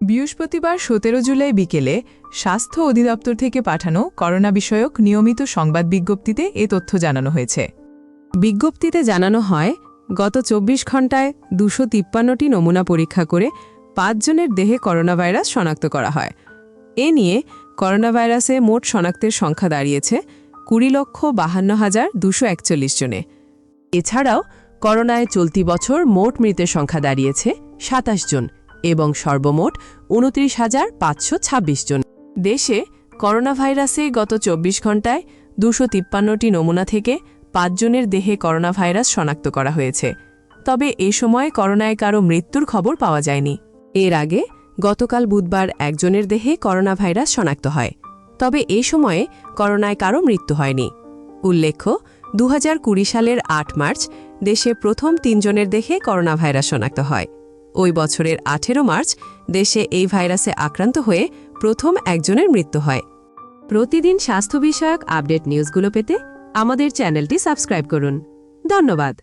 বৃহস্পতিবার সতেরো জুলাই বিকেলে স্বাস্থ্য অধিদপ্তর থেকে পাঠানো করোনা বিষয়ক নিয়মিত সংবাদ বিজ্ঞপ্তিতে এ তথ্য জানানো হয়েছে। বিজ্ঞপ্তিতে জানানো হয়, গত চব্বিশ ঘণ্টায় দুশো তিপ্পান্নটি নমুনা পরীক্ষা করে পাঁচজনের দেহে করোনা ভাইরাস শনাক্ত করা হয়। এ নিয়ে করোনা ভাইরাসে মোট শনাক্তের সংখ্যা দাঁড়িয়েছে কুড়ি লক্ষ বাহান্ন হাজার দুশো একচল্লিশ জনে। এছাড়াও করোনায় চলতি বছর মোট মৃতের সংখ্যা দাঁড়িয়েছে সাতাশ জন। এবং সর্বমোট উনত্রিশ হাজার পাঁচশো ছাব্বিশ জন। দেশে করোনা ভাইরাসে গত চব্বিশ ঘণ্টায় দুশো তিপ্পান্নটি নমুনা থেকে পাঁচজনের দেহে করোনা ভাইরাস শনাক্ত করা হয়েছে। তবে এ সময় করোনায় কারও মৃত্যুর খবর পাওয়া যায়নি। এর আগে গতকাল বুধবার একজনের দেহে করোনা ভাইরাস শনাক্ত হয়। তবে এ সময়ে করোনায় কারও মৃত্যু হয়নি। উল্লেখ্য দু হাজার কুড়ি সালের আট মার্চ দেশে প্রথম তিনজনের দেহে করোনা ভাইরাস শনাক্ত হয়। ওই বছরের আঠেরো মার্চ দেশে এই ভাইরাসে আক্রান্ত হয়ে প্রথম একজনের মৃত্যু হয়। প্রতিদিন স্বাস্থ্য বিষয়ক আপডেট নিউজগুলো পেতে আমাদের চ্যানেলটি সাবস্ক্রাইব করুন। ধন্যবাদ।